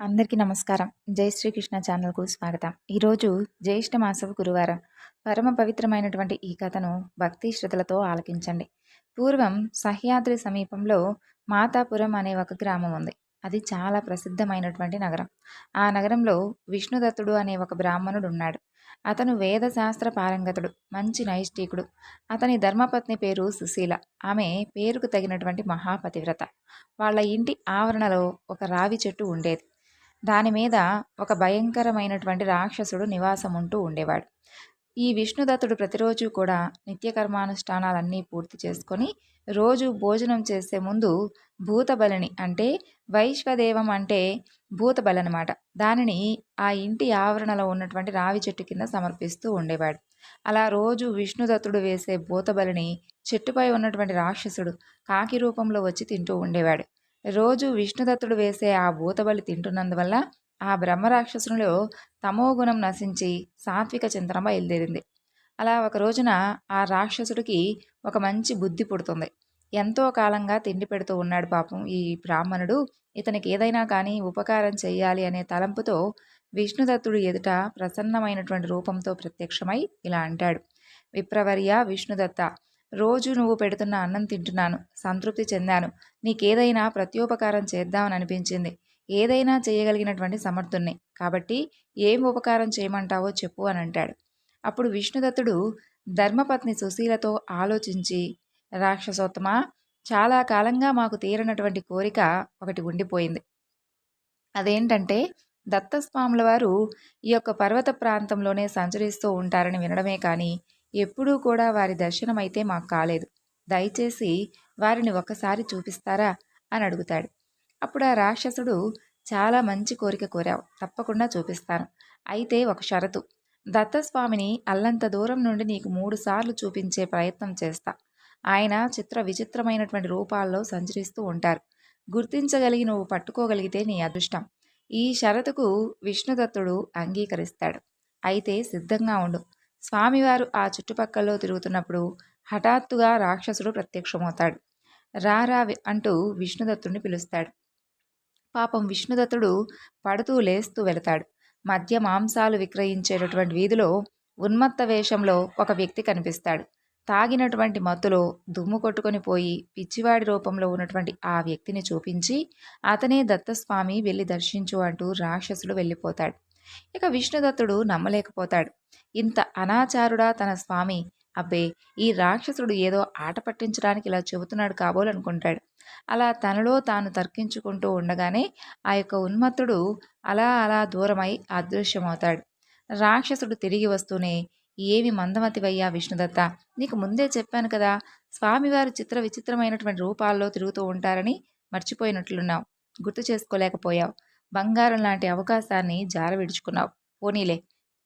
అందరికీ నమస్కారం. జై శ్రీకృష్ణ ఛానల్కు స్వాగతం. ఈరోజు జ్యేష్ఠ మాసపు గురువారం. పరమ పవిత్రమైనటువంటి ఈ కథను భక్తి శ్రద్ధలతో ఆలకించండి. పూర్వం సహ్యాద్రి సమీపంలో మాతాపురం అనే ఒక గ్రామం ఉంది. అది చాలా ప్రసిద్ధమైనటువంటి నగరం. ఆ నగరంలో విష్ణుదత్తుడు అనే ఒక బ్రాహ్మణుడు ఉన్నాడు. అతను వేదశాస్త్ర పారంగతుడు మంచి నైష్ఠికుడు. అతని ధర్మపత్ని పేరు సుశీల. ఆమె పేరుకు తగినటువంటి మహాపతివ్రత. వాళ్ళ ఇంటి ఆవరణలో ఒక రావి చెట్టు ఉండేది. దాని మీద ఒక భయంకరమైనటువంటి రాక్షసుడు నివాసం ఉంటూ ఉండేవాడు. ఈ విష్ణుదత్తుడు ప్రతిరోజు కూడా నిత్యకర్మానుష్ఠానాలన్నీ పూర్తి చేసుకొని రోజు భోజనం చేసే ముందు భూతబలిని అంటే వైశ్వదేవం అంటే భూతబలి అనమాట దానిని ఆ ఇంటి ఆవరణలో ఉన్నటువంటి రావి చెట్టు కింద సమర్పిస్తూ ఉండేవాడు. అలా రోజు విష్ణుదత్తుడు వేసే భూతబలిని చెట్టుపై ఉన్నటువంటి రాక్షసుడు కాకి రూపంలో వచ్చి తింటూ ఉండేవాడు. రోజు విష్ణుదత్తుడు వేసే ఆ భూతబలి తింటున్నందువల్ల ఆ బ్రహ్మరాక్షసునిలో తమోగుణం నశించి సాత్విక చింతన బయలుదేరింది. అలా ఒక రోజున ఆ రాక్షసుడికి ఒక మంచి బుద్ధి పుడుతుంది. ఎంతో కాలంగా తిండి పెడుతూ ఉన్నాడు పాపం ఈ బ్రాహ్మణుడు. ఇతనికి ఏదైనా కానీ ఉపకారం చేయాలి అనే తలంపుతో విష్ణుదత్తుడు ఎదుట ప్రసన్నమైనటువంటి రూపంతో ప్రత్యక్షమై ఇలా అంటాడు. విప్రవర్య విష్ణుదత్త రోజు నువ్వు పెడుతున్న అన్నం తింటున్నాను సంతృప్తి చెందాను. నీకేదైనా ప్రత్యోపకారం చేద్దామని అనిపించింది ఏదైనా చేయగలిగినటువంటి సమర్థుణ్ణి. కాబట్టి ఏం ఉపకారం చేయమంటావో చెప్పు అని అంటాడు అప్పుడు విష్ణుదత్తుడు ధర్మపత్ని సుశీలతో ఆలోచించి రాక్షసోత్తమ చాలా కాలంగా మాకు తీరనటువంటి కోరిక ఒకటి ఉండిపోయింది. అదేంటంటే దత్తస్వాముల వారు ఈ యొక్క పర్వత ప్రాంతంలోనే సంచరిస్తూ ఉంటారని వినడమే కానీ ఎప్పుడూ కూడా వారి దర్శనమైతే మాకు కాలేదు. దయచేసి వారిని ఒకసారి చూపిస్తారా? అని అడుగుతాడు. అప్పుడు ఆ రాక్షసుడు చాలా మంచి కోరిక కోరావు. తప్పకుండా చూపిస్తాను. అయితే ఒక షరతు. దత్తస్వామిని అల్లంత దూరం నుండి నీకు మూడు సార్లు చూపించే ప్రయత్నం చేస్తా. ఆయన చిత్ర విచిత్రమైనటువంటి రూపాల్లో సంచరిస్తూ ఉంటారు. గుర్తించగలిగి నువ్వు పట్టుకోగలిగితే నీ అదృష్టం. ఈ షరతుకు విష్ణుదత్తుడు అంగీకరిస్తాడు. అయితే సిద్ధంగా ఉండు. స్వామివారు ఆ చుట్టుపక్కలో తిరుగుతున్నప్పుడు హఠాత్తుగా రాక్షసుడు ప్రత్యక్షమవుతాడు. రారా అంటూ విష్ణుదత్తుడిని పిలుస్తాడు. పాపం విష్ణుదత్తుడు పడుతూ లేస్తూ వెళతాడు. మధ్య మాంసాలు విక్రయించేటటువంటి వీధిలో ఉన్మత్త వేషంలో ఒక వ్యక్తి కనిపిస్తాడు. తాగినటువంటి మత్తులో దుమ్ము కొట్టుకొని పోయి పిచ్చివాడి రూపంలో ఉన్నటువంటి ఆ వ్యక్తిని చూపించి అతనే దత్తస్వామి వెళ్ళి దర్శించు అంటూ రాక్షసుడు వెళ్ళిపోతాడు. ఇక విష్ణుదత్తుడు నమ్మలేకపోతాడు. ఇంత అనాచారుడా తన స్వామి. అబ్బే ఈ రాక్షసుడు ఏదో ఆట పట్టించడానికి ఇలా చెబుతున్నాడు కాబోలనుకుంటాడు. అలా తనలో తాను తర్కించుకుంటూ ఉండగానే ఆ యొక్క ఉన్మత్తుడు అలా అలా దూరమై అదృశ్యమవుతాడు. రాక్షసుడు తిరిగి వస్తూనే ఏమి మందమతివయ్యా విష్ణుదత్త నీకు ముందే చెప్పాను కదా స్వామివారు చిత్ర విచిత్రమైనటువంటి రూపాల్లో తిరుగుతూ ఉంటారని మర్చిపోయినట్లున్నావు. గుర్తు చేసుకోలేకపోయావు. బంగారం లాంటి అవకాశాన్ని జార విడుచుకున్నావు పోనీలే.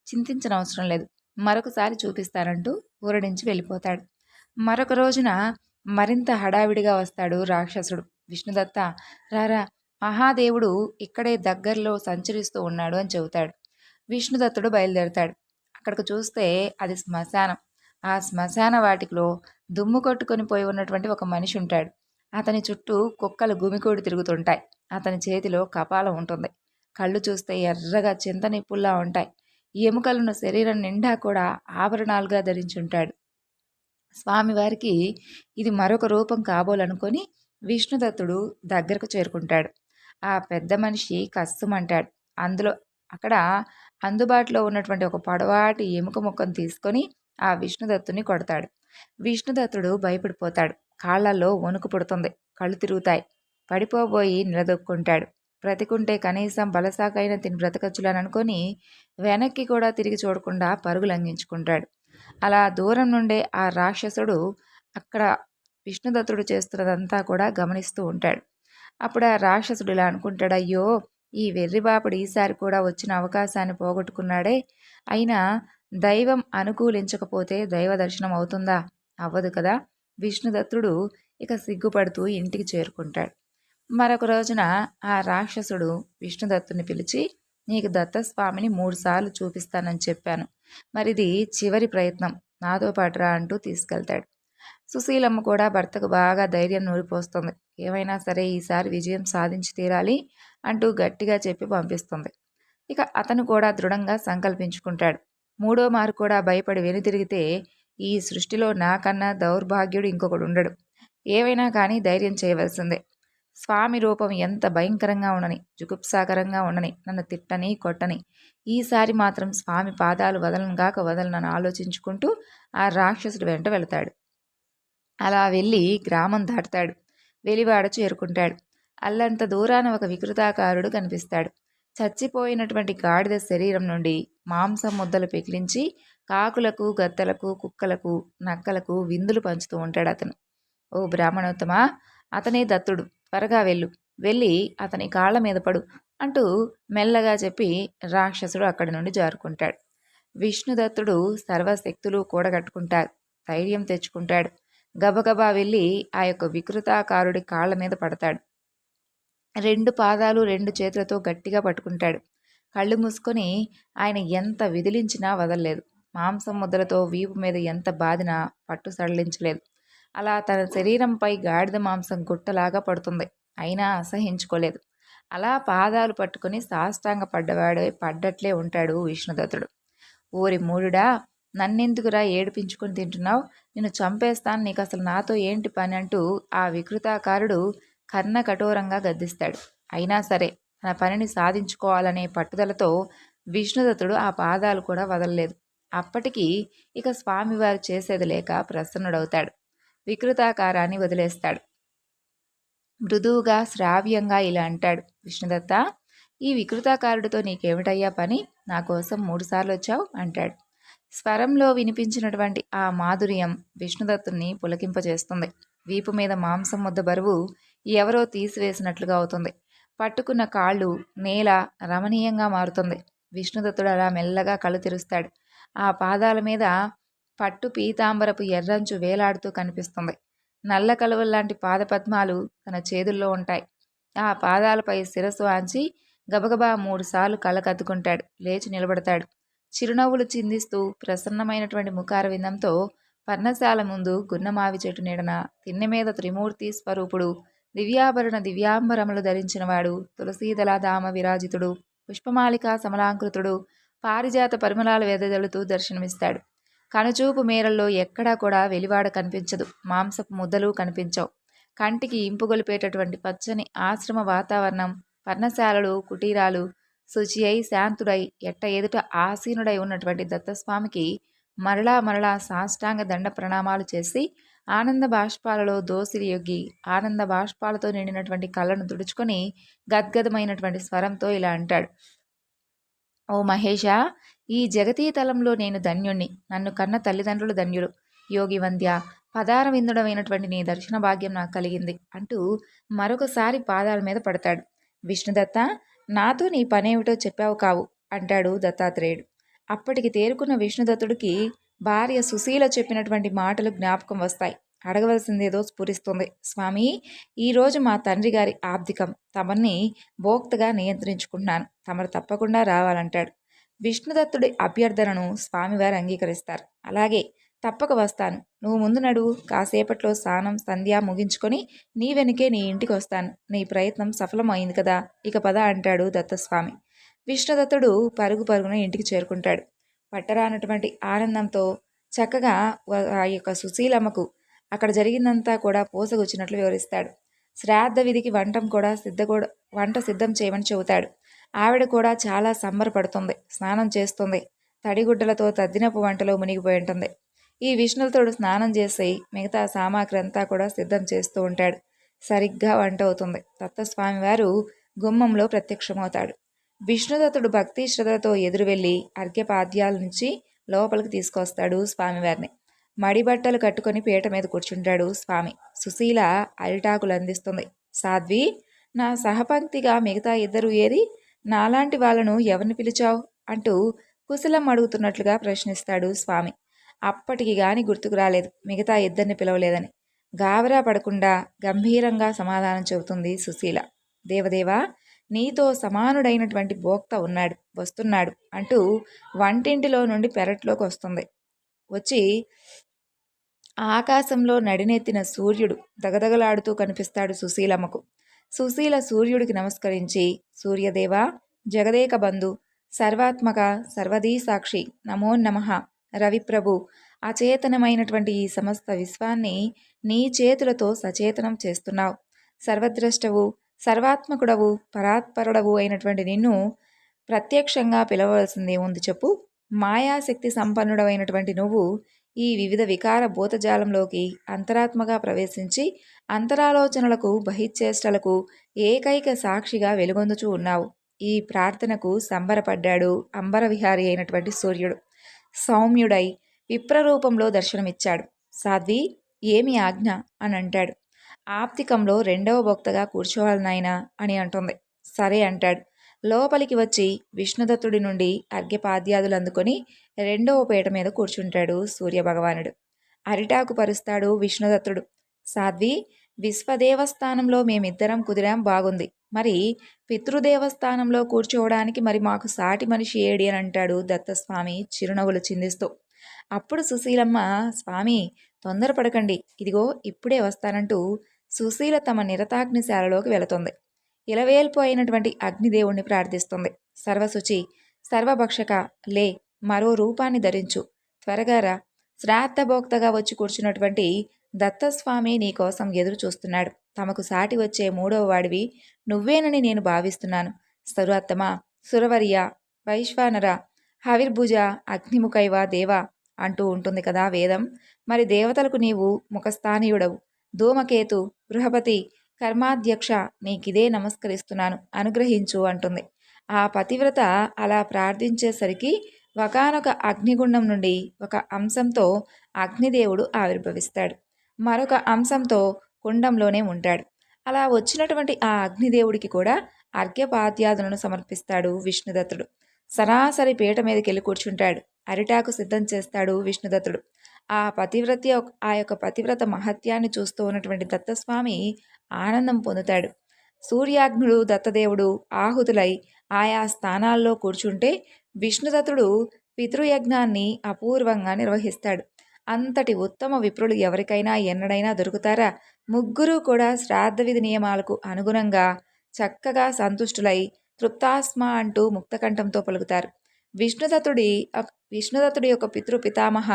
చింతించిన అవసరం లేదు. మరొకసారి చూపిస్తానంటూ ఊరడించి వెళ్ళిపోతాడు. మరొక రోజున మరింత హడావిడిగా వస్తాడు రాక్షసుడు. విష్ణుదత్త రారా మహాదేవుడు ఇక్కడే దగ్గరలో సంచరిస్తూ ఉన్నాడు అని చెబుతాడు. విష్ణుదత్తుడు బయలుదేరుతాడు. అక్కడికి చూస్తే అది శ్మశానం. ఆ శ్మశాన వాటికలో దుమ్ము కొట్టుకొని పోయి ఉన్నటువంటి ఒక మనిషి ఉంటాడు. అతని చుట్టూ కుక్కలు గుమికూడి తిరుగుతుంటాయి. అతని చేతిలో కపాలం ఉంటుంది. కళ్ళు చూస్తే ఎర్రగా చింత నిప్పుల్లా ఉంటాయి. ఎముకలను శరీరం నిండా కూడా ఆభరణాలుగా ధరించుంటాడు. స్వామివారికి ఇది మరొక రూపం కాబోలనుకొని విష్ణుదత్తుడు దగ్గరకు చేరుకుంటాడు. ఆ పెద్ద మనిషి కస్సుమంటాడు అందులో అక్కడ అందుబాటులో ఉన్నటువంటి ఒక పొడవాటి ఎముక ముక్కను తీసుకొని ఆ విష్ణుదత్తుని కొడతాడు. విష్ణుదత్తుడు భయపడిపోతాడు. కాళ్ళలో వణుకు పుడుతుంది. కళ్ళు తిరుగుతాయి. పడిపోబోయి నిలదొక్కుంటాడు. బ్రతికుంటే కనీసం బలసాకైన తిని బ్రతకచ్చులని అనుకొని వెనక్కి కూడా తిరిగి చూడకుండా పరుగు లంఘించుకుంటాడు. అలా దూరం నుండే ఆ రాక్షసుడు అక్కడ విష్ణుదత్తుడు చేస్తున్నదంతా కూడా గమనిస్తూ ఉంటాడు. అప్పుడు ఆ రాక్షసుడు ఇలా అనుకుంటాడు అయ్యో ఈ వెర్రిబాపుడు ఈసారి కూడా వచ్చిన అవకాశాన్ని పోగొట్టుకున్నాడే. అయినా దైవం అనుకూలించకపోతే దైవ దర్శనం అవుతుందా? అవ్వదు కదా. విష్ణుదత్తుడు ఇక సిగ్గుపడుతూ ఇంటికి చేరుకుంటాడు. మరొక రోజున ఆ రాక్షసుడు విష్ణుదత్తుని పిలిచి నీకు దత్తస్వామిని మూడుసార్లు చూపిస్తానని చెప్పాను. మరిది చివరి ప్రయత్నం. నాతో పాటు రా అంటూ తీసుకెళ్తాడు. సుశీలమ్మ కూడా భర్తకు బాగా ధైర్యం నూరిపోస్తుంది. ఏమైనా సరే ఈసారి విజయం సాధించి తీరాలి అంటూ గట్టిగా చెప్పి పంపిస్తుంది. ఇక అతను కూడా దృఢంగా సంకల్పించుకుంటాడు. మూడో మారు కూడా భయపడి వెనుతిరిగితే ఈ సృష్టిలో నాకన్నా దౌర్భాగ్యుడు ఇంకొకడు ఉండడు. ఏవైనా కానీ ధైర్యం చేయవలసిందే. స్వామి రూపం ఎంత భయంకరంగా ఉండని జుగుప్సాకరంగా ఉండని నన్ను తిట్టని కొట్టని ఈసారి మాత్రం స్వామి పాదాలు వదలనుగాక వదలనని ఆలోచించుకుంటూ ఆ రాక్షసుడు వెంట వెళతాడు. అలా వెళ్ళి గ్రామం దాటుతాడు. వెలివాడ చేరుకుంటాడు. అల్లంత దూరాన ఒక వికృతాకారుడు కనిపిస్తాడు. చచ్చిపోయినటువంటి గాడిద శరీరం నుండి మాంసం ముద్దలు పెకిలించి కాకులకు గద్దలకు కుక్కలకు నక్కలకు విందులు పంచుతూ ఉంటాడు అతను. ఓ బ్రాహ్మణోత్తమా అతనే దత్తుడు. త్వరగా వెళ్ళు. వెళ్ళి అతని కాళ్ళ మీద పడు అంటూ మెల్లగా చెప్పి రాక్షసుడు అక్కడి నుండి జారుకుంటాడు. విష్ణుదత్తుడు సర్వశక్తులు కూడగట్టుకుంటారు ధైర్యం తెచ్చుకుంటాడు. గబగబా వెళ్ళి ఆ యొక్క వికృతాకారుడి కాళ్ళ మీద పడతాడు. రెండు పాదాలు రెండు చేతులతో గట్టిగా పట్టుకుంటాడు. కళ్ళు మూసుకొని ఆయన ఎంత విదిలించినా వదలలేదు. మాంసం ముద్దలతో వీపు మీద ఎంత బాధినా పట్టు సడలించలేదు. అలా తన శరీరంపై గాడిద మాంసం గుట్టలాగా పడుతుంది. అయినా అసహించుకోలేదు. అలా పాదాలు పట్టుకుని సాష్టాంగ పడ్డవాడే పడ్డట్లే ఉంటాడు విష్ణుదత్తుడు. ఊరి మూడుడా నన్నెందుకురా ఏడిపించుకుని తింటున్నావు? నిన్ను చంపేస్తాను నీకు అసలు నాతో ఏంటి పని? అంటూ ఆ వికృతాకారుడు కర్ణ కఠోరంగా గద్దిస్తాడు. అయినా సరే తన పనిని సాధించుకోవాలనే పట్టుదలతో విష్ణుదత్తుడు ఆ పాదాలు కూడా వదలలేదు. అప్పటికి ఇక స్వామివారు చేసేది లేక ప్రసన్నుడవుతాడు. వికృతాకారాన్ని వదిలేస్తాడు. మృదువుగా శ్రావ్యంగా ఇలా అంటాడు. విష్ణుదత్త ఈ వికృతాకారుడితో నీకేమిటయ్యా పని? నా కోసం మూడుసార్లు వచ్చావు అంటాడు. స్వరంలో వినిపించినటువంటి ఆ మాధుర్యం విష్ణుదత్తుని పులకింపజేస్తుంది. వీపు మీద మాంసం ముద్ద బరువు ఎవరో తీసివేసినట్లుగా అవుతుంది. పట్టుకున్న కాళ్ళు నేల రమణీయంగా మారుతుంది. విష్ణుదత్తుడు అలా మెల్లగా కళ్ళు తెరుస్తాడు. ఆ పాదాల మీద పట్టు పీతాంబరపు ఎర్రంచు వేలాడుతూ కనిపిస్తుంది. నల్ల కలువల్లాంటి పాదపద్మాలు తన చేతుల్లో ఉంటాయి. ఆ పాదాలపై శిరస్సు ఆంచి గబగబా మూడుసార్లు కళ్ళకద్దుకుంటాడు లేచి నిలబడతాడు. చిరునవ్వులు చిందిస్తూ ప్రసన్నమైనటువంటి ముఖారవిందంతో పర్ణశాల ముందు గున్నమావి చెట్టు నీడన తిన్నె మీద త్రిమూర్తి స్వరూపుడు దివ్యాభరణ దివ్యాంబరములు ధరించినవాడు తులసీదళాధామ విరాజితుడు పుష్పమాలిక సమలాంకృతుడు పారిజాత పరిమళాలు వెదజల్లుతూ దర్శనమిస్తాడు. కనుచూపు మేరల్లో ఎక్కడా కూడా వెలివాడ కనిపించదు. మాంసపు ముద్దలు కనిపించవు. కంటికి ఇంపుగొలిపేటటువంటి పచ్చని ఆశ్రమ వాతావరణం పర్ణశాలలు కుటీరాలు శుచి అయి శాంతుడై ఎట్ట ఎదుట ఆసీనుడై ఉన్నటువంటి దత్తస్వామికి మరలా మరలా సాష్టాంగ దండ ప్రణామాలు చేసి ఆనంద బాష్పాలలో దోసిలి యొగ్గి ఆనంద బాష్పాలతో నిండినటువంటి కళ్ళను తుడుచుకొని గద్గదమైనటువంటి స్వరంతో ఇలా అంటాడు. ఓ మహేష ఈ జగతీ తలంలో నేను ధన్యుణ్ణి. నన్ను కన్న తల్లిదండ్రులు ధన్యులు. యోగి వంద్య పదార విందుడమైనటువంటి నీ దర్శన భాగ్యం నాకు కలిగింది అంటూ మరొకసారి పాదాల మీద పడతాడు. విష్ణుదత్త నాతో నీ పనేమిటో చెప్పావు కావు అంటాడు దత్తాత్రేయుడు. అప్పటికి తేరుకున్న విష్ణుదత్తుడికి భార్య సుశీల చెప్పినటువంటి మాటలు జ్ఞాపకం వస్తాయి. అడగవలసిందేదో స్ఫురిస్తుంది. స్వామి ఈరోజు మా తండ్రి గారి ఆబ్దికం తమని భోక్తగా నియంత్రించుకుంటున్నాను. తమరు తప్పకుండా రావాలంటాడు. విష్ణుదత్తుడి అభ్యర్థనను స్వామివారు అంగీకరిస్తారు. అలాగే తప్పక వస్తాను. నువ్వు ముందు నడువు కాసేపట్లో స్నానం సంధ్య ముగించుకొని నీ వెనుకే నీ ఇంటికి వస్తాను. నీ ప్రయత్నం సఫలమైంది కదా. ఇక పద అంటాడు దత్తస్వామి. విష్ణుదత్తుడు పరుగు పరుగున ఇంటికి చేరుకుంటాడు. పట్టరానటువంటి ఆనందంతో చక్కగా ఆ యొక్క సుశీలమ్మకు అక్కడ జరిగిందంతా కూడా పూసగుచ్చినట్లు వివరిస్తాడు. శ్రాద్ధ విధికి వంటం కూడా సిద్ధ కూడా వంట సిద్ధం చేయమని చెబుతాడు. ఆవిడ కూడా చాలా సంబరపడుతుంది స్నానం చేస్తుంది. తడిగుడ్డలతో తద్దినపు వంటలో మునిగిపోయి ఉంటుంది. ఈ విష్ణులతోడు స్నానం చేసి మిగతా సామాగ్రి అంతా కూడా సిద్ధం చేస్తూ ఉంటాడు. సరిగ్గా వంట అవుతుంది. దత్తస్వామి వారు గుమ్మంలో ప్రత్యక్షమవుతాడు. విష్ణుదత్తుడు భక్తి శ్రద్ధతో ఎదురు వెళ్ళి అర్ఘ్యపాద్యాల నుంచి లోపలికి తీసుకొస్తాడు స్వామివారిని. మడిబట్టలు కట్టుకొని పీట మీద కూర్చుంటాడు స్వామి. సుశీల అరిటాకులు అందిస్తుంది. సాధ్వి నా సహపంక్తిగా మిగతా ఇద్దరు ఏది? నాలాంటి వాళ్ళను ఎవరిని పిలిచావు? అంటూ కుశలం అడుగుతున్నట్లుగా ప్రశ్నిస్తాడు స్వామి. అప్పటికి గాని గుర్తుకు రాలేదు. మిగతా ఇద్దరిని పిలవలేదని. గాబరా పడకుండా గంభీరంగా సమాధానం చెబుతుంది సుశీల. దేవదేవా నీతో సమానుడైనటువంటి భోక్త ఉన్నాడు వస్తున్నాడు అంటూ వంటింటిలో నుండి పెరట్లోకి వస్తుంది. వచ్చి ఆకాశంలో నడినెత్తిన సూర్యుడు దగదగలాడుతూ కనిపిస్తాడు సుశీలమ్మకు. సుశీల సూర్యుడికి నమస్కరించి సూర్యదేవ జగదేక బంధు సర్వాత్మక సర్వదీ సాక్షి నమో నమ రవిప్రభు అచేతనమైనటువంటి ఈ సమస్త విశ్వాన్ని నీ చేతులతో సచేతనం చేస్తున్నావు. సర్వద్రష్టవు సర్వాత్మకుడవు పరాత్పరుడవు అయినటువంటి నిన్ను ప్రత్యక్షంగా పిలవలసిందే ఉంది చెప్పు మాయాశక్తి సంపన్నుడవైనటువంటి నువ్వు ఈ వివిధ వికార భూతజాలంలోకి అంతరాత్మగా ప్రవేశించి అంతరాలోచనలకు బహిచ్చేష్టలకు ఏకైక సాక్షిగా వెలుగొందుచూ ఉన్నావు. ఈ ప్రార్థనకు సంబరపడ్డాడు అంబరవిహారి అయినటువంటి సూర్యుడు. సౌమ్యుడై విప్రరూపంలో దర్శనమిచ్చాడు. సాధ్వి ఏమి ఆజ్ఞ? అని అంటాడు. ఆప్తికంలో రెండవ భక్తగా కూర్చోవాలి నాయనా అని అంటుంది. సరే అంటాడు. లోపలికి వచ్చి విష్ణుదత్తుడి నుండి అర్ఘ్యపాద్యాదులు అందుకొని రెండవ పీట మీద కూర్చుంటాడు సూర్యభగవానుడు. అరిటాకు పరుస్తాడు విష్ణుదత్తుడు. సాధ్వి విశ్వదేవస్థానంలో మేమిద్దరం కుదిరాం బాగుంది. మరి పితృదేవస్థానంలో కూర్చోవడానికి మరి మాకు సాటి మనిషి ఏడి అని అంటాడు దత్తస్వామి చిరునవ్వులు చిందిస్తూ. అప్పుడు సుశీలమ్మ స్వామి తొందరపడకండి. ఇదిగో ఇప్పుడే వస్తానంటూ సుశీల తమ నిరతాగ్నిశాలలోకి వెళుతుంది. ఇలవేల్పు అయినటువంటి అగ్నిదేవుణ్ణి ప్రార్థిస్తుంది. సర్వశుచి సర్వభక్షక లే మరో రూపాన్ని ధరించు. త్వరగారా శ్రాద్ధభోక్తగా వచ్చి కూర్చున్నటువంటి దత్తస్వామి నీకోసం ఎదురు చూస్తున్నాడు తమకు సాటి వచ్చే మూడవ వాడివి నువ్వేనని నేను భావిస్తున్నాను. సరుత్తమ సురవర్య వైశ్వానర హవిర్భుజ అగ్నిముఖైవ దేవ అంటూ ఉంటుంది కదా వేదం. మరి దేవతలకు నీవు ముఖస్థానీయుడవు. ధూమకేతు బృహపతి కర్మాధ్యక్ష నీకిదే నమస్కరిస్తున్నాను అనుగ్రహించు అంటుంది. ఆ పతివ్రత అలా ప్రార్థించేసరికి ఒకనొక అగ్నిగుండం నుండి ఒక అంశంతో అగ్నిదేవుడు ఆవిర్భవిస్తాడు. మరొక అంశంతో కుండంలోనే ఉంటాడు. అలా వచ్చినటువంటి ఆ అగ్నిదేవుడికి కూడా అర్ఘ్యపాద్యాదులను సమర్పిస్తాడు విష్ణుదత్తుడు. సరాసరి పీట మీదకి వెళ్ళి కూర్చుంటాడు. అరిటాకు సిద్ధం చేస్తాడు విష్ణుదత్తుడు. ఆ పతివ్రత ఆ యొక్క పతివ్రత మహత్యాన్ని చూస్తూ ఉన్నటువంటి దత్తస్వామి ఆనందం పొందుతాడు. సూర్యాగ్నుడు దత్తదేవుడు ఆహుతులై ఆయా స్థానాల్లో కూర్చుంటే విష్ణుదత్తుడు పితృయజ్ఞాన్ని అపూర్వంగా నిర్వహిస్తాడు. అంతటి ఉత్తమ విప్రులు ఎవరికైనా ఎన్నడైనా దొరుకుతారా? ముగ్గురు కూడా శ్రాద్ధ విధి నియమాలకు అనుగుణంగా చక్కగా సంతుష్టులై తృప్తాస్మ అంటూ ముక్తకంఠంతో పలుకుతారు. విష్ణుదత్తుడి విష్ణుదత్తుడి యొక్క పితృపితామహ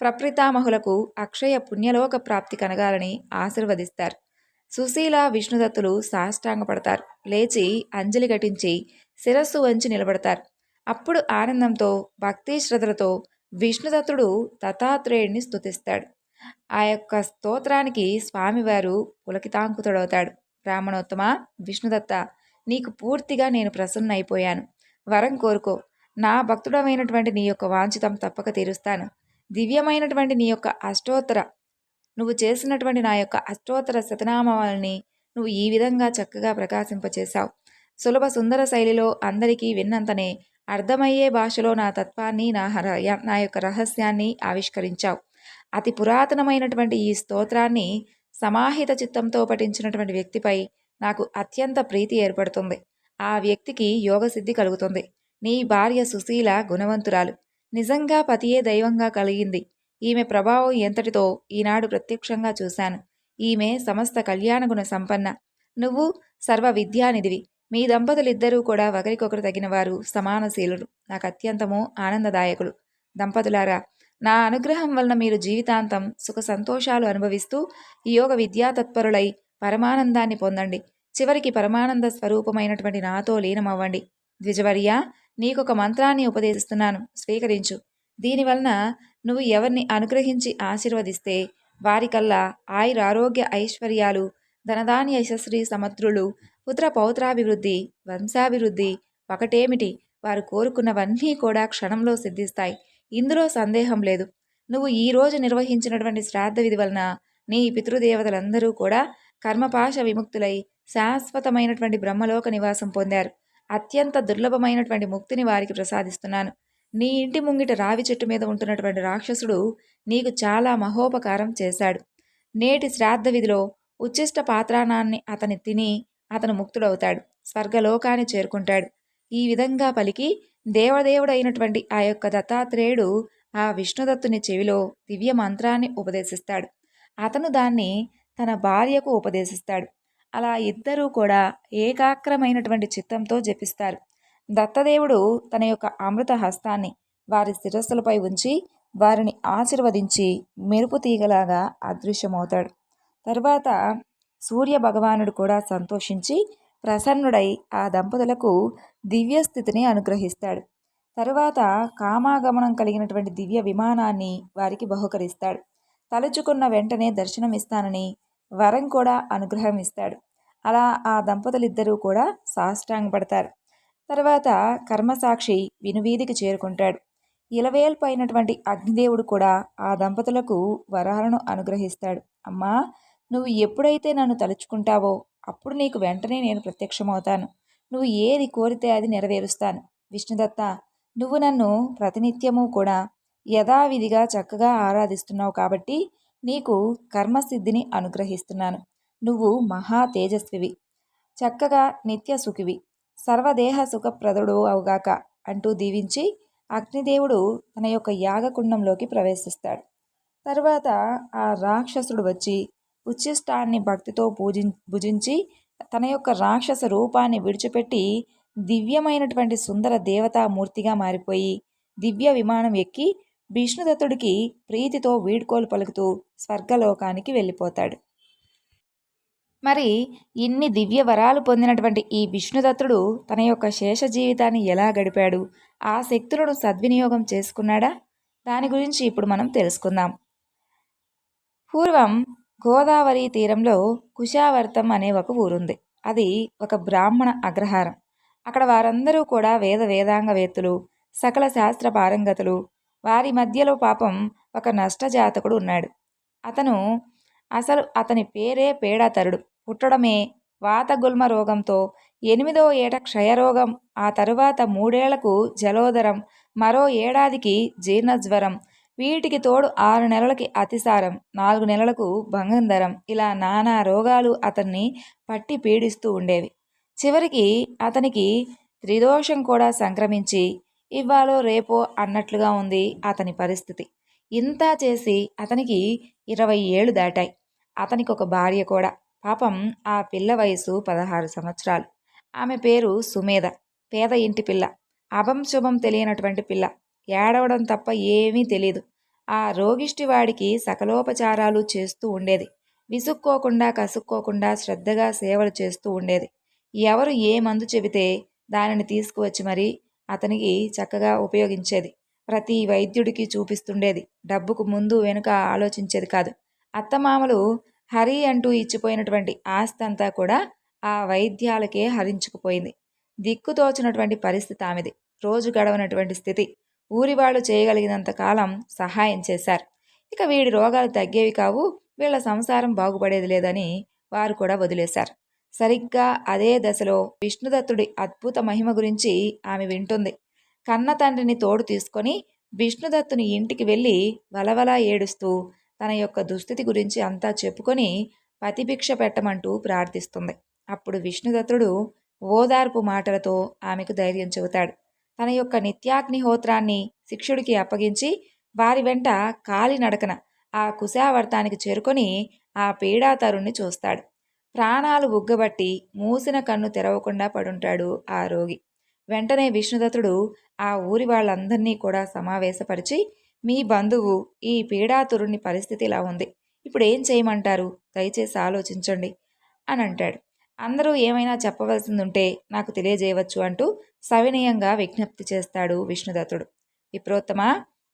ప్రప్రితామహులకు అక్షయ పుణ్యలోక ప్రాప్తి కనగాలని ఆశీర్వదిస్తారు. సుశీల విష్ణుదత్తులు సాష్టాంగపడతారు. లేచి అంజలి ఘటించి శిరస్సు వంచి నిలబడతారు. అప్పుడు ఆనందంతో భక్తి శ్రద్ధలతో విష్ణుదత్తుడు దత్తాత్రేయుడిని స్తుతిస్తాడు. ఆ యొక్క స్తోత్రానికి స్వామివారు పులకితాంకుతుడవుతాడు. బ్రాహ్మణోత్తమ విష్ణుదత్త నీకు పూర్తిగా నేను ప్రసన్న అయిపోయాను వరం కోరుకో. నా భక్తుడమైనటువంటి నీ యొక్క వాంఛితం తప్పక తీరుస్తాను. దివ్యమైనటువంటి నీ యొక్క అష్టోత్తర నువ్వు చేసినటువంటి నా యొక్క అష్టోత్తర శతనామాలని నువ్వు ఈ విధంగా చక్కగా ప్రకాశింపచేశావు. సులభ సుందర శైలిలో అందరికీ విన్నంతనే అర్థమయ్యే భాషలో నా తత్వాన్ని నా నా యొక్క రహస్యాన్ని ఆవిష్కరించావు. అతి పురాతనమైనటువంటి ఈ స్తోత్రాన్ని సమాహిత చిత్తంతో పఠించినటువంటి వ్యక్తిపై నాకు అత్యంత ప్రీతి ఏర్పడుతుంది. ఆ వ్యక్తికి యోగసిద్ధి కలుగుతుంది. నీ భార్య సుశీల గుణవంతురాలు. నిజంగా పతియే దైవంగా కలిగింది. ఈమె ప్రభావం ఎంతటితో ఈనాడు ప్రత్యక్షంగా చూశాను. ఈమె సమస్త కళ్యాణ గుణ సంపన్న. నువ్వు సర్వ విద్యానిధివి మీ దంపతులిద్దరూ కూడా ఒకరికొకరు తగినవారు సమానశీలుడు నాకు అత్యంతము ఆనందదాయకులు. దంపతులారా నా అనుగ్రహం వలన మీరు జీవితాంతం సుఖ సంతోషాలు అనుభవిస్తూ యోగ విద్యా తత్పరులై పరమానందాన్ని పొందండి. చివరికి పరమానంద స్వరూపమైనటువంటి నాతో లీనమవ్వండి. ద్విజవర్య నీకొక మంత్రాన్ని ఉపదేశిస్తున్నాను. స్వీకరించు. దీనివలన నువ్వు ఎవరిని అనుగ్రహించి ఆశీర్వదిస్తే వారికల్లా ఆయురారోగ్య ఐశ్వర్యాలు ధనధాన్య యశస్వి సమత్రులు పుత్ర పౌత్రాభివృద్ధి వంశాభివృద్ధి ఒకటేమిటి? వారు కోరుకున్నవన్నీ కూడా క్షణంలో సిద్ధిస్తాయి. ఇందులో సందేహం లేదు. నువ్వు ఈరోజు నిర్వహించినటువంటి శ్రాద్ధ విధి వలన నీ పితృదేవతలందరూ కూడా కర్మపాశ విముక్తులై శాశ్వతమైనటువంటి బ్రహ్మలోక నివాసం పొందారు. అత్యంత దుర్లభమైనటువంటి ముక్తిని వారికి ప్రసాదిస్తున్నాను. నీ ఇంటి ముంగిట రావి చెట్టు మీద ఉంటున్నటువంటి రాక్షసుడు నీకు చాలా మహోపకారం చేశాడు. నేటి శ్రాద్ధ విధిలో ఉచ్చిష్ట పాత్రానాన్ని అతని తిని అతను ముక్తుడవుతాడు. స్వర్గలోకాన్ని చేరుకుంటాడు. ఈ విధంగా పలికి దేవదేవుడైనటువంటి ఆ యొక్క దత్తాత్రేయుడు ఆ విష్ణుదత్తుని చెవిలో దివ్య మంత్రాన్ని ఉపదేశిస్తాడు. అతను దాన్ని తన భార్యకు ఉపదేశిస్తాడు. అలా ఇద్దరూ కూడా ఏకాగ్రమైనటువంటి చిత్తంతో జపిస్తారు. దత్తదేవుడు తన యొక్క అమృత హస్తాన్ని వారి శిరస్సులపై ఉంచి వారిని ఆశీర్వదించి మెరుపు తీగలాగా అదృశ్యమవుతాడు. తర్వాత సూర్య భగవానుడు కూడా సంతోషించి ప్రసన్నుడై ఆ దంపతులకు దివ్యస్థితిని అనుగ్రహిస్తాడు. తరువాత కామాగమనం కలిగినటువంటి దివ్య విమానాన్ని వారికి బహుకరిస్తాడు. తలుచుకున్న వెంటనే దర్శనమిస్తానని వరం కూడా అనుగ్రహం ఇస్తాడు. అలా ఆ దంపతులిద్దరూ కూడా సాష్టాంగపడతారు. తర్వాత కర్మసాక్షి వినువీధికి చేరుకుంటాడు. ఇలవేల్పైనటువంటి అగ్నిదేవుడు కూడా ఆ దంపతులకు వరాలను అనుగ్రహిస్తాడు. అమ్మా నువ్వు ఎప్పుడైతే నన్ను తలుచుకుంటావో అప్పుడు నీకు వెంటనే నేను ప్రత్యక్షమవుతాను. నువ్వు ఏది కోరితే అది నెరవేరుస్తాను. విష్ణుదత్త నువ్వు నన్ను ప్రతినిత్యము కూడా యథావిధిగా చక్కగా ఆరాధిస్తున్నావు కాబట్టి నీకు కర్మసిద్ధిని అనుగ్రహిస్తున్నాను. నువ్వు మహా తేజస్వివి. చక్కగా నిత్య సుఖివి. సర్వదేహ సుఖప్రదుడు అవుగాక అంటూ దీవించి అగ్నిదేవుడు తన యొక్క యాగకుండంలోకి ప్రవేశిస్తాడు. తర్వాత ఆ రాక్షసుడు వచ్చి ఉచ్చిష్టాన్ని భక్తితో పూజి భుజించి తన యొక్క రాక్షస రూపాన్ని విడిచిపెట్టి దివ్యమైనటువంటి సుందర దేవతామూర్తిగా మారిపోయి దివ్య విమానం ఎక్కి విష్ణుదత్తుడికి ప్రీతితో వీడ్కోలు పలుకుతూ స్వర్గలోకానికి వెళ్ళిపోతాడు. మరి ఇన్ని దివ్య వరాలు పొందినటువంటి ఈ విష్ణుదత్తుడు తన యొక్క శేష జీవితాన్ని ఎలా గడిపాడు? ఆ శక్తులను సద్వినియోగం చేసుకున్నాడా? దాని గురించి ఇప్పుడు మనం తెలుసుకుందాం. పూర్వం గోదావరి తీరంలో కుశావర్తం అనే ఒక ఊరుంది. అది ఒక బ్రాహ్మణ అగ్రహారం. అక్కడ వారందరూ కూడా వేద వేదాంగవేత్తలు సకల శాస్త్ర పారంగతులు వారి మధ్యలో పాపం ఒక నష్టజాతకుడు ఉన్నాడు. అతను అసలు అతని పేరే పేడాతరుడు. పుట్టడమే వాతగుల్మ రోగంతో ఎనిమిదో ఏట క్షయరోగం. ఆ తరువాత మూడేళ్ళకు జలోదరం మరో ఏడాదికి జీర్ణజ్వరం. వీటికి తోడు ఆరు నెలలకి అతిసారం నాలుగు నెలలకు భంగంధరం ఇలా నానా రోగాలు అతన్ని పట్టి పీడిస్తూ ఉండేవి. చివరికి అతనికి త్రిదోషం కూడా సంక్రమించి ఇవ్వాలో రేపో అన్నట్లుగా ఉంది అతని పరిస్థితి. ఇంత చేసి అతనికి ఇరవై ఏళ్ళు దాటాయి. అతనికి ఒక భార్య కూడా. పాపం ఆ పిల్ల వయసు పదహారు సంవత్సరాలు. ఆమె పేరు సుమేధ. పేద ఇంటి పిల్ల. అభం శుభం తెలియనటువంటి పిల్ల. ఏడవడం తప్ప ఏమీ తెలియదు ఆ రోగిష్టి వాడికి సకలోపచారాలు చేస్తూ ఉండేది. విసుక్కోకుండా కసుక్కోకుండా శ్రద్ధగా సేవలు చేస్తూ ఉండేది. ఎవరు ఏ మందు చెబితే దానిని తీసుకువచ్చి మరి అతనికి చక్కగా ఉపయోగించేది. ప్రతి వైద్యుడికి చూపిస్తుండేది. డబ్బుకు ముందు వెనుక ఆలోచించేది కాదు. అత్తమామలు హరి అంటూ ఇచ్చిపోయినటువంటి ఆస్తి అంతా కూడా ఆ వైద్యాలకే హరించుకుపోయింది. దిక్కుతోచినటువంటి పరిస్థితి ఆమెది. రోజు గడవనటువంటి స్థితి. ఊరి వాళ్ళు చేయగలిగినంత కాలం సహాయం చేశారు. ఇక వీడి రోగాలు తగ్గేవి కావు. వీళ్ళ సంసారం బాగుపడేది లేదని వారు కూడా వదిలేశారు. సరిగ్గా అదే దశలో విష్ణుదత్తుడి అద్భుత మహిమ గురించి ఆమె వింటుంది. కన్న తండ్రిని తోడు తీసుకొని విష్ణుదత్తుని ఇంటికి వెళ్ళి వలవలా ఏడుస్తూ తన యొక్క దుస్థితి గురించి అంతా చెప్పుకొని పతిభిక్ష పెట్టమంటూ ప్రార్థిస్తుంది. అప్పుడు విష్ణుదత్తుడు ఓదార్పు మాటలతో ఆమెకు ధైర్యం చెబుతాడు. తన యొక్క నిత్యాగ్నిహోత్రాన్ని శిక్షుడికి అప్పగించి వారి వెంట కాలినడకన ఆ కుశావర్తానికి చేరుకొని ఆ పీడాతరుణ్ణి చూస్తాడు. ప్రాణాలు ఉగ్గబట్టి మూసిన కన్ను తెరవకుండా పడుంటాడు ఆ రోగి. వెంటనే విష్ణుదత్తుడు ఆ ఊరి వాళ్ళందరినీ కూడా సమావేశపరిచి మీ బంధువు ఈ పీడాతురుని పరిస్థితి ఇలా ఉంది. ఇప్పుడు ఏం చేయమంటారు? దయచేసి ఆలోచించండి అని అంటాడు. అందరూ ఏమైనా చెప్పవలసింది ఉంటే నాకు తెలియజేయవచ్చు అంటూ సవినయంగా విజ్ఞప్తి చేస్తాడు విష్ణుదత్తుడు. విప్రోత్తమా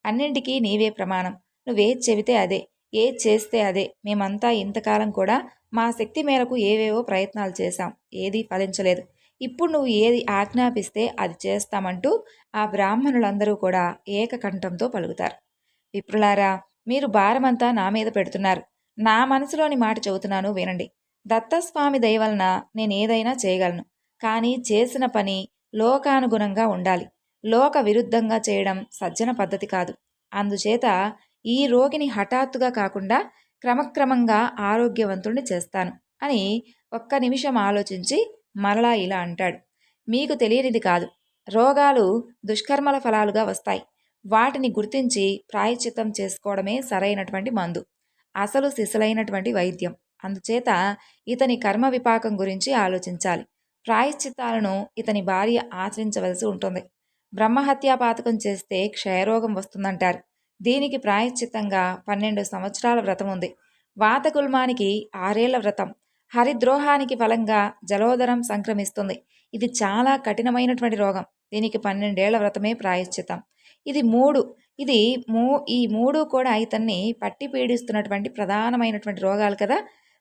అన్నింటికీ నీవే ప్రమాణం. నువ్వేది చెబితే అదే ఏది చేస్తే అదే. మేమంతా ఇంతకాలం కూడా మా శక్తి మేరకు ఏవేవో ప్రయత్నాలు చేశాం. ఏదీ ఫలించలేదు. ఇప్పుడు నువ్వు ఏది ఆజ్ఞాపిస్తే అది చేస్తామంటూ ఆ బ్రాహ్మణులందరూ కూడా ఏకకంఠంతో పలుకుతారు. విప్రులారా మీరు భారమంతా నా మీద పెడుతున్నారు. నా మనసులోని మాట చెబుతున్నాను వినండి. దత్తస్వామి దయవలన నేను ఏదైనా చేయగలను. కానీ చేసిన పని లోకానుగుణంగా ఉండాలి. లోక విరుద్ధంగా చేయడం సజ్జన పద్ధతి కాదు. అందుచేత ఈ రోగిని హఠాత్తుగా కాకుండా క్రమక్రమంగా ఆరోగ్యవంతుణ్ణి చేస్తాను అని ఒక్క నిమిషం ఆలోచించి మరలా ఇలా అంటాడు. మీకు తెలియనిది కాదు. రోగాలు దుష్కర్మల ఫలాలుగా వస్తాయి. వాటిని గుర్తించి ప్రాయశ్చిత్తం చేసుకోవడమే సరైనటువంటి మందు. అసలు సిసలైనటువంటి వైద్యం. అందుచేత ఇతని కర్మ విపాకం గురించి ఆలోచించాలి. ప్రాయశ్చిత్తాలను ఇతని భార్య ఆచరించవలసి ఉంటుంది. బ్రహ్మహత్యా పాతకం చేస్తే క్షయరోగం వస్తుందంటారు. దీనికి ప్రాయశ్చిత్తంగా పన్నెండు సంవత్సరాల వ్రతం ఉంది. వాతగుల్మానికి ఆరేళ్ళ వ్రతం. హరిద్రోహానికి ఫలంగా జలోదరం సంక్రమిస్తుంది. ఇది చాలా కఠినమైనటువంటి రోగం. దీనికి పన్నెండేళ్ళ వ్రతమే ప్రాయశ్చితం ఇది మూడు. ఇది మూ ఈ మూడు కూడా ఇతన్ని పట్టి పీడిస్తున్నటువంటి ప్రధానమైనటువంటి రోగాలు కదా.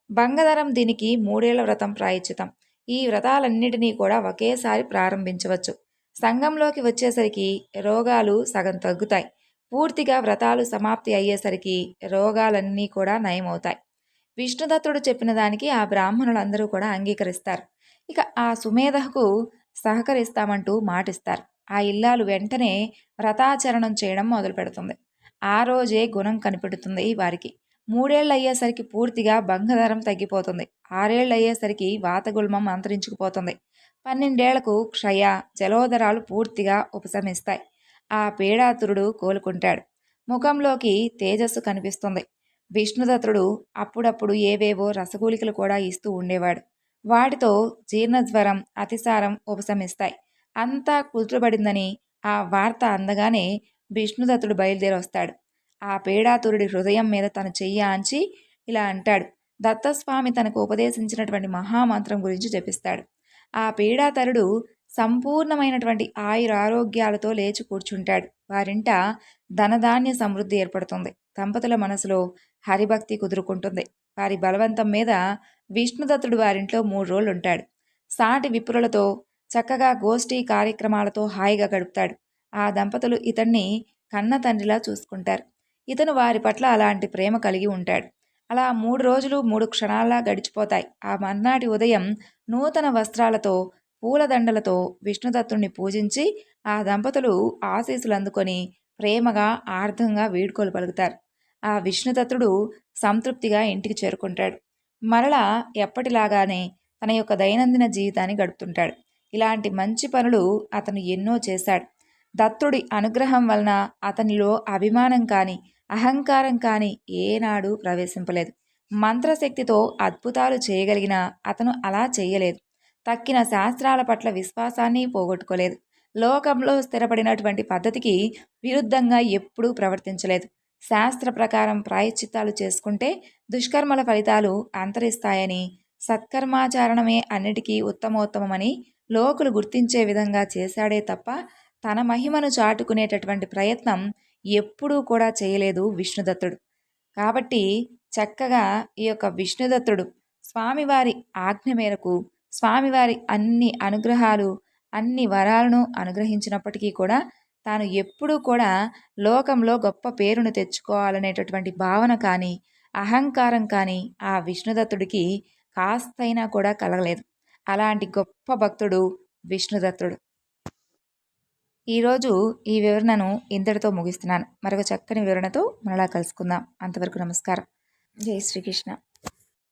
బంగధరం దీనికి మూడేళ్ళ వ్రతం ప్రాయశ్చితం ఈ వ్రతాలన్నిటినీ కూడా ఒకేసారి ప్రారంభించవచ్చు. సంఘంలోకి వచ్చేసరికి రోగాలు సగం తగ్గుతాయి. పూర్తిగా వ్రతాలు సమాప్తి అయ్యేసరికి రోగాలన్నీ కూడా నయమవుతాయి. విష్ణుదత్తుడు చెప్పిన దానికి ఆ బ్రాహ్మణులందరూ కూడా అంగీకరిస్తారు. ఇక ఆ సుమేధకు సహకరిస్తామంటూ మాటిస్తారు. ఆ ఇల్లాలు వెంటనే వ్రతాచరణం చేయడం మొదలు పెడుతుంది ఆ రోజే గుణం కనిపెడుతుంది వారికి. మూడేళ్ళు అయ్యేసరికి పూర్తిగా బంగధరం తగ్గిపోతుంది. ఆరేళ్ళు అయ్యేసరికి వాతగుల్మం అంతరించుకుపోతుంది. పన్నెండేళ్ళకు క్షయ జలోదరాలు పూర్తిగా ఉపశమిస్తాయి. ఆ పీడాతురుడు కోలుకుంటాడు. ముఖంలోకి తేజస్సు కనిపిస్తుంది. విష్ణుదత్తుడు అప్పుడప్పుడు ఏవేవో రసగూలికలు కూడా ఇస్తూ ఉండేవాడు. వాటితో జీర్ణజ్వరం అతిసారం ఉపశమిస్తాయి. అంతా కుదుటబడిందని ఆ వార్త అందగానే విష్ణుదత్తుడు బయలుదేరొస్తాడు. ఆ పీడాతురుడి హృదయం మీద తన చెయ్యి ఆంచి ఇలా అంటాడు. దత్తస్వామి తనకు ఉపదేశించినటువంటి మహామంత్రం గురించి చెప్పిస్తాడు ఆ పీడాతరుడు సంపూర్ణమైనటువంటి ఆయుర ఆరోగ్యాలతో లేచి కూర్చుంటాడు. వారింట ధనధాన్య సమృద్ధి ఏర్పడుతుంది. దంపతుల మనసులో హరిభక్తి కుదురుకుంటుంది. వారి బలవంతం మీద విష్ణుదత్తుడు వారింట్లో మూడు రోజులు ఉంటాడు సాటి విప్రులతో చక్కగా గోష్ఠీ కార్యక్రమాలతో హాయిగా గడుపుతాడు. ఆ దంపతులు ఇతన్ని కన్న తండ్రిలా చూసుకుంటారు. ఇతను వారి పట్ల అలాంటి ప్రేమ కలిగి ఉంటాడు. అలా మూడు రోజులు మూడు క్షణాల్లా గడిచిపోతాయి. ఆ మర్నాటి ఉదయం నూతన వస్త్రాలతో పూలదండలతో విష్ణుదత్తుణ్ణి పూజించి ఆ దంపతులు ఆశీస్సులు అందుకొని ప్రేమగా ఆర్థంగా వీడ్కోలు పలుకుతారు. ఆ విష్ణుదత్తుడు సంతృప్తిగా ఇంటికి చేరుకుంటాడు. మరలా ఎప్పటిలాగానే తన యొక్క దైనందిన జీవితాన్ని గడుపుతుంటాడు. ఇలాంటి మంచి పనులు అతను ఎన్నో చేశాడు. దత్తుడి అనుగ్రహం వలన అతనిలో అభిమానం కానీ అహంకారం కానీ ఏనాడు ప్రవేశింపలేదు. మంత్రశక్తితో అద్భుతాలు చేయగలిగినా అతను అలా చేయలేదు. తక్కిన శాస్త్రాల పట్ల విశ్వాసాన్ని పోగొట్టుకోలేదు. లోకంలో స్థిరపడినటువంటి పద్ధతికి విరుద్ధంగా ఎప్పుడూ ప్రవర్తించలేదు. శాస్త్ర ప్రకారం ప్రాయశ్చిత్తాలు చేసుకుంటే దుష్కర్మల ఫలితాలు అంతరిస్తాయని సత్కర్మాచరణమే అన్నిటికీ ఉత్తమోత్తమమని లోకులు గుర్తించే విధంగా చేశాడే తప్ప తన మహిమను చాటుకునేటటువంటి ప్రయత్నం ఎప్పుడూ కూడా చేయలేదు విష్ణుదత్తుడు. కాబట్టి చక్కగా ఈ యొక్క విష్ణుదత్తుడు స్వామివారి ఆజ్ఞ మేరకు స్వామివారి అన్ని అనుగ్రహాలు అన్ని వరాలను అనుగ్రహించినప్పటికీ కూడా తాను ఎప్పుడూ కూడా లోకంలో గొప్ప పేరును తెచ్చుకోవాలనేటటువంటి భావన కానీ అహంకారం కానీ ఆ విష్ణుదత్తుడికి కాస్తైనా కూడా కలగలేదు. అలాంటి గొప్ప భక్తుడు విష్ణుదత్తుడు. ఈరోజు ఈ వివరణను ఇంతటితో ముగిస్తున్నాను. మరొక చక్కని వివరణతో మనలా కలుసుకుందాం. అంతవరకు నమస్కారం. జై శ్రీకృష్ణ.